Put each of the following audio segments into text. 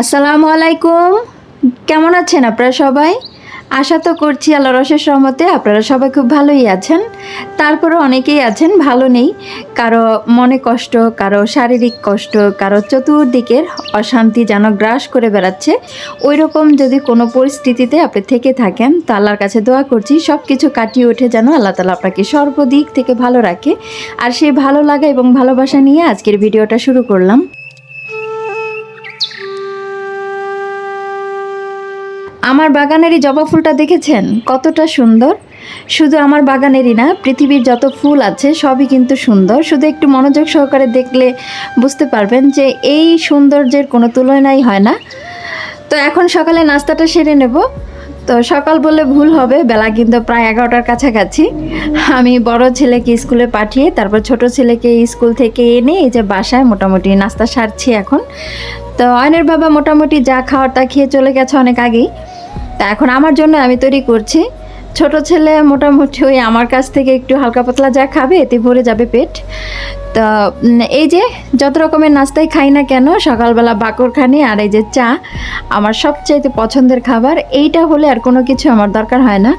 আসসালামু আলাইকুম কেমন আছেন আপনারা সবাই? আশা তো করছি আল্লাহ রসের সহমতে আপনারা সবাই খুব ভালোই আছেন। তারপরে অনেকেই আছেন, ভালো নেই। কারও মনে কষ্ট, কারও শারীরিক কষ্ট, কারও চতুর্দিকের অশান্তি যেন গ্রাস করে বেড়াচ্ছে। ওই রকম যদি কোনো পরিস্থিতিতে আপনি থেকে থাকেন, তো আল্লাহর কাছে দোয়া করছি সব কিছু কাটিয়ে উঠে যেন আল্লাহ তালা আপনাকে সর্বদিক থেকে ভালো রাখে। আর সেই ভালো লাগা এবং ভালোবাসা নিয়ে আজকের ভিডিওটা শুরু করলাম। আমার বাগানেরই জবা ফুলটা দেখেছেন? কতটা সুন্দর। শুধু আমার বাগানেরই না, পৃথিবীর যত ফুল আছে সবই কিন্তু সুন্দর। শুধু একটু মনোযোগ সহকারে দেখলে বুঝতে পারবেন যে এই সৌন্দর্যের কোনো তুলনাই হয় না। তো এখন সকালে নাস্তাটা সেরে নেব। তো সকাল বলে ভুল হবে, বেলা কিন্তু প্রায় এগারোটার কাছাকাছি। আমি বড় ছেলেকে স্কুলে পাঠিয়ে, তারপর ছোট ছেলেকে স্কুল থেকে এনে এই যে বাসায় মোটামুটি নাস্তা সারছি এখন। তো অয়নের বাবা মোটামুটি যা খাওয়ার তা খেয়ে চলে গেছে অনেক আগেই। তা এখন আমার জন্য আমি তৈরি করছি। ছোট ছেলে মোটামুটি ওই আমার কাছ থেকে একটু হালকা পাতলা যা খাবে, এতে ভরে যাবে পেট। তো এই যে যত রকমের নাস্তাই খাই না কেন, সকালবেলা বাকর খানি আর এই যে চা আমার সবচাইতে পছন্দের খাবার। এইটা হলে আর কোনো কিছু আমার দরকার হয় না।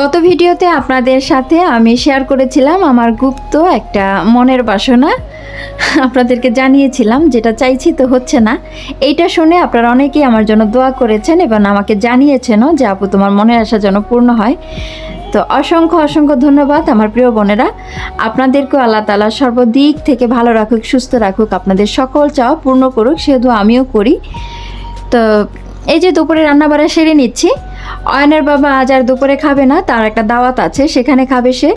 গত ভিডিওতে আপনাদের সাথে আমি শেয়ার করেছিলাম আমার গুপ্ত একটা মনের বাসনা। আপনাদেরকে জানিয়েছিলাম, যেটা চাইছি তো হচ্ছে না। এইটা শুনে আপনারা অনেকেই আমার জন্য দোয়া করেছেন এবং আমাকে জানিয়েছেনও যে, আপু, তোমার মনের আশা যেন পূর্ণ হয়। তো অসংখ্য অসংখ্য ধন্যবাদ আমার প্রিয় বোনেরা। আপনাদেরকেও আল্লাহ তালা সর্বদিক থেকে ভালো রাখুক, সুস্থ রাখুক, আপনাদের সকল চাওয়া পূর্ণ করুক, সেহেতু আমিও করি। তো এই যে দুপুরে রান্নাবাড়া সেরে নিচ্ছি। অয়নের বাবা আজ আর দুপুরে খাবে না, তার একটা দাওয়াত আছে, সেখানে খাবে সে।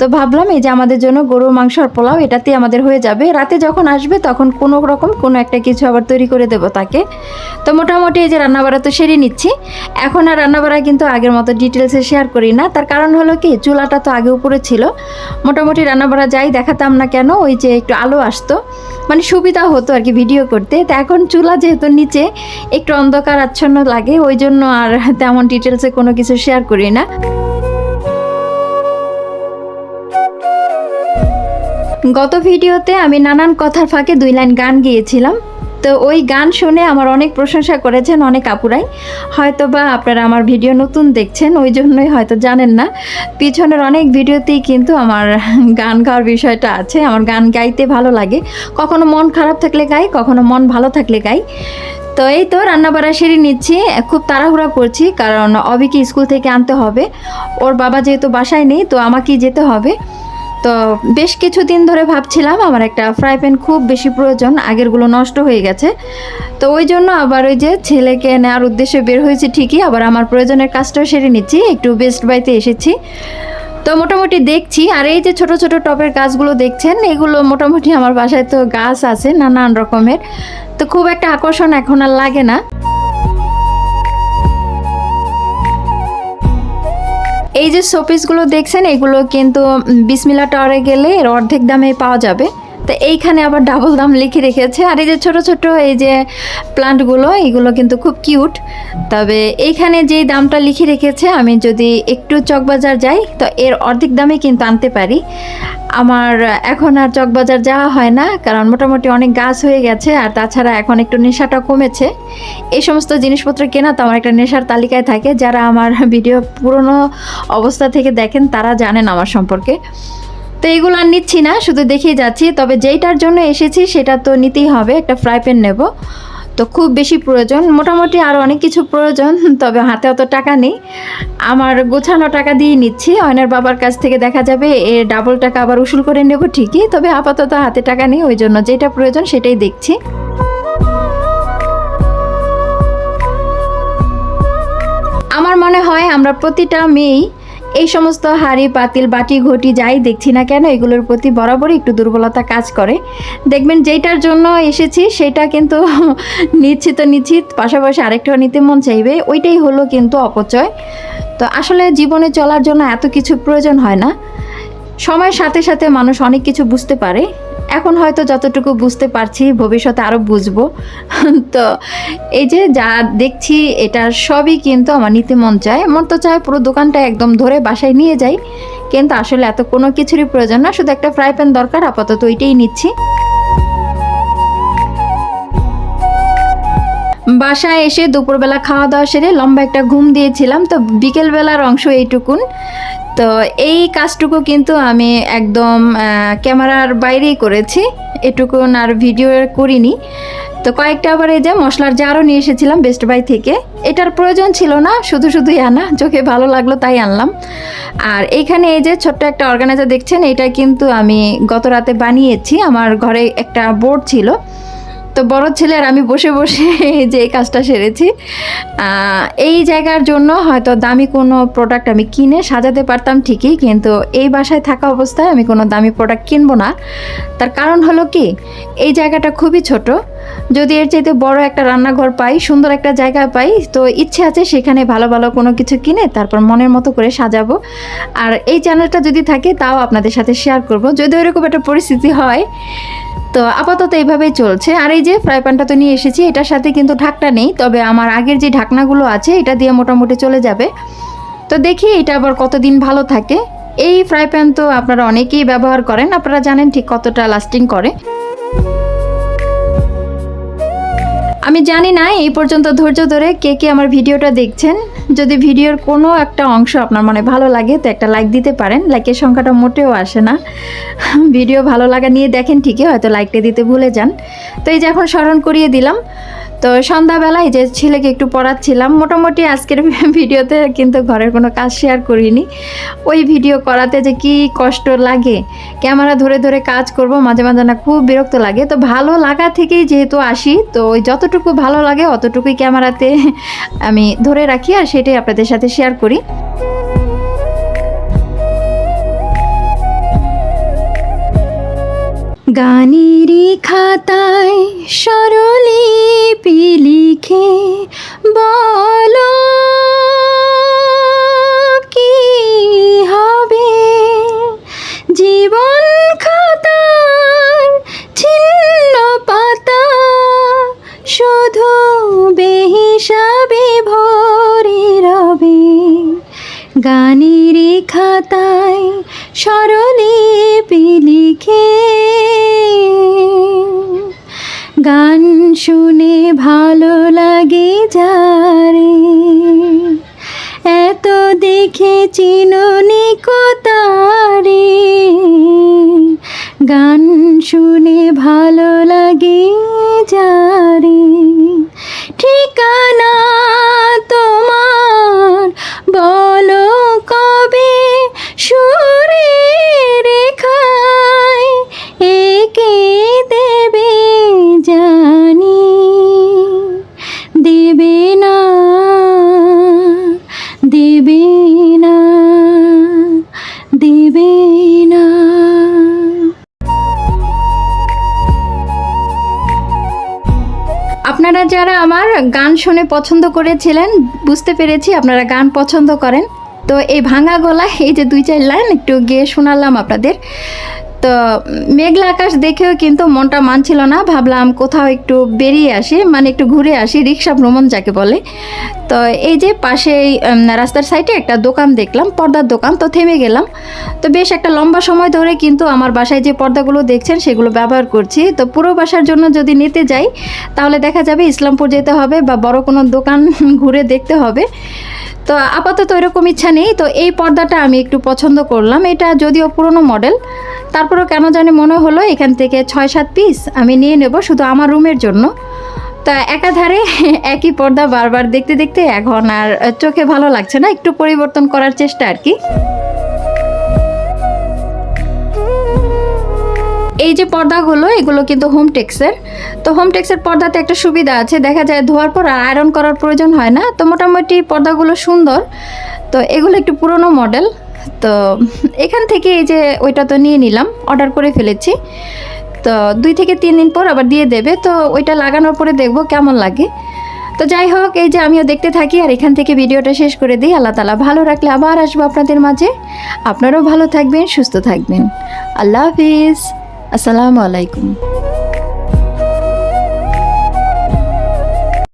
তো ভাবলাম এই যে আমাদের জন্য গরুর মাংস আর পোলাও এটাতেই আমাদের হয়ে যাবে। রাতে যখন আসবে তখন কোনো রকম কোনো একটা কিছু আবার তৈরি করে দেবো তাকে। তো মোটামুটি এই যে রান্নাবাড়া তো সেরে নিচ্ছি। এখন আর রান্নাবাড়া কিন্তু আগের মতো ডিটেলসে শেয়ার করি না। তার কারণ হলো কি, চুলাটা তো আগে উপরে ছিল। মোটামুটি রান্নাবাড়া যাই দেখাতাম না কেন, ওই যে একটু আলো আসতো। মানে সুবিধা হতো আর কি ভিডিও করতে। তো এখন চুলা যেহেতু নিচে, একটু অন্ধকার আচ্ছন্ন লাগে, ওই জন্য আর তেমন ডিটেলসে কোনো কিছু শেয়ার করি না। গত ভিডিওতে আমি নানান কথার ফাঁকে দুই লাইন গান গিয়েছিলাম। তো ওই গান শুনে আমার অনেক প্রশংসা করেছেন অনেক আপুরাই। হয়তো বা আপনারা আমার ভিডিও নতুন দেখছেন, ওই জন্যই হয়তো জানেন না। পিছনের অনেক ভিডিওতেই কিন্তু আমার গান গাওয়ার বিষয়টা আছে, আমার গান গাইতে ভালো লাগে। কখনো মন খারাপ থাকলে গাই, কখনো মন ভালো থাকলে গাই। তো এই তো রান্নাবাড়া সেরে নিচ্ছি, খুব তাড়াহুড়া করছি, কারণ অবিকে স্কুল থেকে আনতে হবে। ওর বাবা যেহেতু বাসায় নেই, তো আমাকেই যেতে হবে। তো বেশ কিছুদিন ধরে ভাবছিলাম, আমার একটা ফ্রাই প্যান খুব বেশি প্রয়োজন, আগেরগুলো নষ্ট হয়ে গেছে। তো ওই জন্য আবার ওই যে ছেলেকে নেওয়ার উদ্দেশ্যে বের হয়েছে ঠিকই, আবার আমার প্রয়োজনের কাজটাও সেরে নিচ্ছি, একটু বেস্ট বাইতে এসেছি। তো মোটামুটি দেখছি, আর এই যে ছোট ছোট টপের গাছগুলো দেখছেন, এগুলো মোটামুটি আমার বাসায় তো গাছ আছে, নানান রকমের। তো খুব একটা আকর্ষণ এখন আর লাগে না। এই যে শোপিসগুলো দেখছেন এগুলো কিন্তু বিসমিলা টাওয়ারে গেলে এর অর্ধেক দামে পাওয়া যাবে। তো এইখানে আবার ডাবল দাম লিখে রেখেছে। আর এই যে ছোট ছোট এই যে প্লান্টগুলো এগুলো কিন্তু খুব কিউট তবে এইখানে যেই দামটা লিখে রেখেছে, আমি যদি একটু চকবাজার যাই, তো এর অর্ধেক দামে কিন্তু আনতে পারি। আমার এখন আর চকবাজার যাওয়া হয় না, কারণ মোটামুটি অনেক গাছ হয়ে গেছে, আর তাছাড়া এখন একটু নেশাটা কমেছে। এই সমস্ত জিনিসপত্র কেনা তো আমার একটা নেশার তালিকায় থাকে। যারা আমার ভিডিও পুরনো অবস্থা থেকে দেখেন, তারা জানেন আমার সম্পর্কে। তো এগুলো আর নিচ্ছি না, শুধু দেখেই যাচ্ছি। তবে যেইটার জন্য এসেছি, সেটা তো নিতেই হবে, একটা ফ্রাই প্যান নেব। তো খুব বেশি প্রয়োজন, মোটামুটি আরও অনেক কিছু প্রয়োজন, তবে হাতে অত টাকা নেই। আমার গোছানো টাকা দিয়ে নিচ্ছি, অয়নের বাবার কাছ থেকে দেখা যাবে, এ ডাবল টাকা আবার উসুল করে নেব ঠিকই, তবে আপাতত হাতে টাকা নেই, ওই জন্য যেটা প্রয়োজন সেটাই দেখছি। আমার মনে হয় আমরা প্রতিটা মেয়েই এই সমস্ত হাড়ি, পাতিল, বাটি, ঘটি যাই দেখছি না কেন, এগুলোর প্রতি বরাবরই একটু দুর্বলতা কাজ করে। দেখবেন যেটার জন্য এসেছি, সেটা কিন্তু নিচ্ছি তো নিচ্ছি পাশাপাশি আরেকটাও নিতে মন চাইবে, ওইটাই হলো কিন্তু অপচয়। তো আসলে জীবনে চলার জন্য এত কিছু প্রয়োজন হয় না। সময়ের সাথে সাথে মানুষ অনেক কিছু বুঝতে পারে। এখন হয়তো যতটুকু বুঝতে পারছি ভবিষ্যতে আরও বুঝব। তো এই যে যা দেখছি, এটা সবই কিন্তু আমার নিতে মন চায় মন তো চায় পুরো দোকানটা একদম ধরে বাসায় নিয়ে যাই। কিন্তু আসলে এত কোনো কিছুরই প্রয়োজন না, শুধু একটা ফ্রাই প্যান দরকার, আপাতত ওইটাই নিচ্ছি। বাসায় এসে দুপুরবেলা খাওয়া দাওয়া সেরে লম্বা একটা ঘুম দিয়েছিলাম। তো বিকেলবেলার অংশ এইটুকুন। তো এই কাজটুকু কিন্তু আমি একদম ক্যামেরার বাইরেই করেছি। এটুকুন আর ভিডিও করিনি। তো কয়েকটা আবার এই যে মশলার জারও নিয়ে এসেছিলাম বেস্ট বাই থেকে। এটার প্রয়োজন ছিল না, শুধু শুধুই আনা। চোখে ভালো লাগল তাই আনলাম। আর এইখানে এই যে ছোট্ট একটা অর্গানাইজার দেখছেন, এটা কিন্তু আমি গত রাতে বানিয়েছি। আমার ঘরে একটা বোর্ড ছিল। তো বড় ছেলে আর আমি বসে বসে যে এই কাজটা সেরেছি। এই জায়গার জন্য হয়তো দামি কোনো প্রোডাক্ট আমি কিনে সাজাতে পারতাম ঠিকই, কিন্তু এই বাসায় থাকা অবস্থায় আমি কোনো দামি প্রোডাক্ট কিনবো না। তার কারণ হলো কি, এই জায়গাটা খুবই ছোট। যদি এর চাইতে বড় একটা রান্নাঘর পাই, সুন্দর একটা জায়গা পাই, তো ইচ্ছে আছে সেখানে ভালো ভালো কোনো কিছু কিনে তারপর মনের মতো করে সাজাবো। আর এই চ্যানেলটা যদি থাকে, তাও আপনাদের সাথে শেয়ার করব। যদি ওইরকম একটা পরিস্থিতি হয় তো আপাতত এইভাবেই চলছে। আর এই যে ফ্রাই প্যানটা তো নিয়ে এসেছি, এটার সাথে কিন্তু ঢাকটা নেই, তবে আমার আগের যে ঢাকনাগুলো আছে, এটা দিয়ে মোটামুটি চলে যাবে। তো দেখি এটা আবার কতদিন ভালো থাকে। এই ফ্রাই প্যান তো আপনারা অনেকেই ব্যবহার করেন, আপনারা জানেন ঠিক কতটা লাস্টিং করে। আমি জানি না, এই পর্যন্ত ধৈর্য ধরে কে কে আমার ভিডিওটা দেখছেন। যদি ভিডিওর কোনো একটা অংশ আপনার মনে ভালো লাগে, তো একটা লাইক দিতে পারেন। লাইকের সংখ্যাটা মোটেও আসে না। ভিডিও ভালো লাগা নিয়ে দেখেন ঠিকই, হয়তো লাইকটা দিতে ভুলে যান। তো এই যে এখন স্মরণ করিয়ে দিলাম। তো সন্ধ্যাবেলায় যে ছেলেকে একটু পড়াচ্ছিলাম, মোটামুটি আজকের ভিডিওতে কিন্তু ঘরের কোনো কাজ শেয়ার করিনি। ওই ভিডিও করাতে যে কি কষ্ট লাগে, ক্যামেরা ধরে ধরে কাজ করব, মাঝে মাঝে না খুব বিরক্ত লাগে। তো ভালো লাগা থেকেই যেহেতু আসি, তো ওই যতটুকু ভালো লাগে অতটুকুই ক্যামেরাতে আমি ধরে রাখি আর সেটাই আপনাদের সাথে শেয়ার করি। গানেরই খাতায় সরলিপি লিখে বলো, কি হবে? জীবন খাতার ছিন্ন পাতা শুধু বেহিসাবে ভরে রবে। গানের খাতায় স্মরলিপি লিখে শুনে ভালো লাগে যারে। এত দেখে চিননি কোতারে। গান শুনে ভালো লাগে যারে। ঠিকানা আপনারা যারা আমার গান শুনে পছন্দ করেছিলেন, বুঝতে পেরেছি আপনারা গান পছন্দ করেন। তো এই ভাঙা গলা, এই যে দুই চার লাইন, একটু গিয়ে শোনালাম আপনাদের। তো মেঘলা আকাশ দেখেও কিন্তু মনটা মানছিল না। ভাবলাম কোথাও একটু বেরিয়ে আসি মানে একটু ঘুরে আসি, রিক্সা ভ্রমণ যাকে বলে। তো এই যে পাশে রাস্তার সাইডে একটা দোকান দেখলাম, পর্দার দোকান, তো থেমে গেলাম। তো বেশ একটা লম্বা সময় ধরে কিন্তু আমার বাসায় যে পর্দাগুলো দেখছেন, সেগুলো ব্যবহার করছি। তো পুরো বাসার জন্য যদি নিতে যাই, তাহলে দেখা যাবে ইসলামপুর যেতে হবে বা বড় কোনো দোকান ঘুরে দেখতে হবে। তো আপাতত এরকম ইচ্ছা নেই। তো এই পর্দাটা আমি একটু পছন্দ করলাম। এটা যদিও পুরনো মডেল তারপরেও কেন জানি মনে হলো এখান থেকে ছয়, সাত পিস আমি নিয়ে নেব শুধু আমার রুমের জন্য। তা একাধারে একই পর্দা বারবার দেখতে দেখতে এখন আর চোখে ভালো লাগছে না, একটু পরিবর্তন করার চেষ্টা আর কি। এই যে পর্দাগুলো, এগুলো কিন্তু হোম টেক্সের তো হোম টেক্সের পর্দাতে একটা সুবিধা আছে, দেখা যায় ধোয়ার পর আর আয়রন করার প্রয়োজন হয় না। তো মোটামুটি পর্দাগুলো সুন্দর। তো এগুলো একটু পুরনো মডেল তো এখান থেকে এই যে ওইটা তো নিয়ে নিলাম অর্ডার করে ফেলেছি। তো দুই থেকে তিন দিন পর আবার দিয়ে দেবে, তো ওইটা লাগানোর পরে দেখব কেমন লাগে। তো যাই হোক, এই যে আমিও দেখতে থাকি, আর এখান থেকে ভিডিওটা শেষ করে দিই। আল্লাহ তালা ভালো রাখলে আবার আসব আপনাদের মাঝে। আপনারাও ভালো থাকবেন, সুস্থ থাকবেন। আল্লাহ হাফিজ। আসসালামু আলাইকুম।